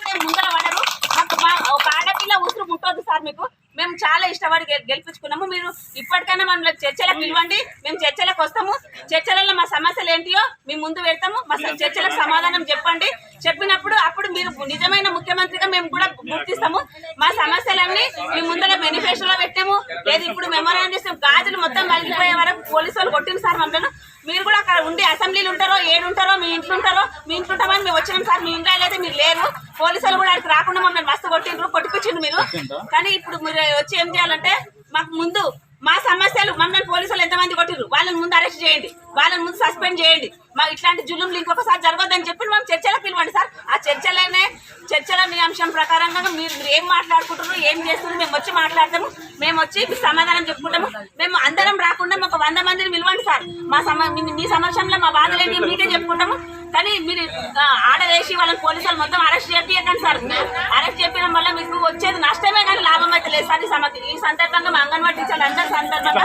ఇప్పుడే ముందర పడరు. మాకు మా ఒక ఆడపిల్ల ఉసురు ముట్టొద్దు సార్ మీకు. మేము చాలా ఇష్టపడి గెలిపించుకున్నాము. మీరు ఇప్పటికైనా మమ్మల్ని చర్చలకు పిలవండి. మేము చర్చలకు వస్తాము. చర్చలలో మా సమస్యలు ఏంటియో మేము ముందు పెడతాము. మా చర్చలకు సమాధానం చెప్పండి. చెప్పినప్పుడు అప్పుడు మీరు నిజమైన ముఖ్యమంత్రిగా మేము కూడా గుర్తిస్తాము. మా సమస్యలన్నీ మీ ముందర మేనిఫెస్టోలో పెట్టాము. లేదు ఇప్పుడు మెమోరాండం చేస్తాం గాజులు మొత్తం కలిగిపోయే వరకు పోలీసు వాళ్ళు కొట్టింది సార్ మమ్మల్ని. మీరు కూడా అక్కడ ఉండి అసెంబ్లీలు ఉంటారో ఏడు ఉంటారో మీ ఇంట్లో ఉంటారో మీ ఇంట్లో ఉంటామని మేము వచ్చినాం సార్. మీ ఇంట్లో అయితే మీరు లేరు. పోలీసు వాళ్ళు కూడా అక్కడికి రాకుండా మమ్మల్ని మస్తు కొట్టిండ్రు కొట్టుకొచ్చిండ్రు మీరు. కానీ ఇప్పుడు మీరు వచ్చి ఏం చేయాలంటే మాకు ముందు మా సమస్యలు మమ్మల్ని పోలీసులు ఎంతమంది కొట్టిర్రు వాళ్ళని ముందు అరెస్ట్ చేయండి. వాళ్ళని ముందు సస్పెండ్ చేయండి. మా ఇట్లాంటి జులుంలు ఇంకొకసారి జరగొద్దని చెప్పి మేము చర్చలకు పిలవండి సార్. ఆ చర్చలోనే చర్చల నియాంశం ప్రకారంగా మీరు ఏం మాట్లాడుకుంటున్నారు ఏం చేస్తున్నారు మేము వచ్చి మాట్లాడతాము. మేము వచ్చి మీకు సమాధానం చెప్పుకుంటాము. మేము అందరం రాకుండా వంద మందిని పిలవండి సార్. మా సమ మీ- సమక్షంలో మా బాధలు ఏంటి మీకే చెప్పుకుంటాము. కానీ మీరు ఆ, ఆడవేసి వాళ్ళని పోలీసులు మొత్తం అరెస్ట్ చేపియకండి సార్. అరెస్ట్ చేయడం వల్ల మీకు వచ్చేది నష్టమే కానీ లాభం అయితే లేదు సార్ ఈ సందర్భంగా మా అంగన్వాడీ టీచర్లు అందరి సందర్భంగా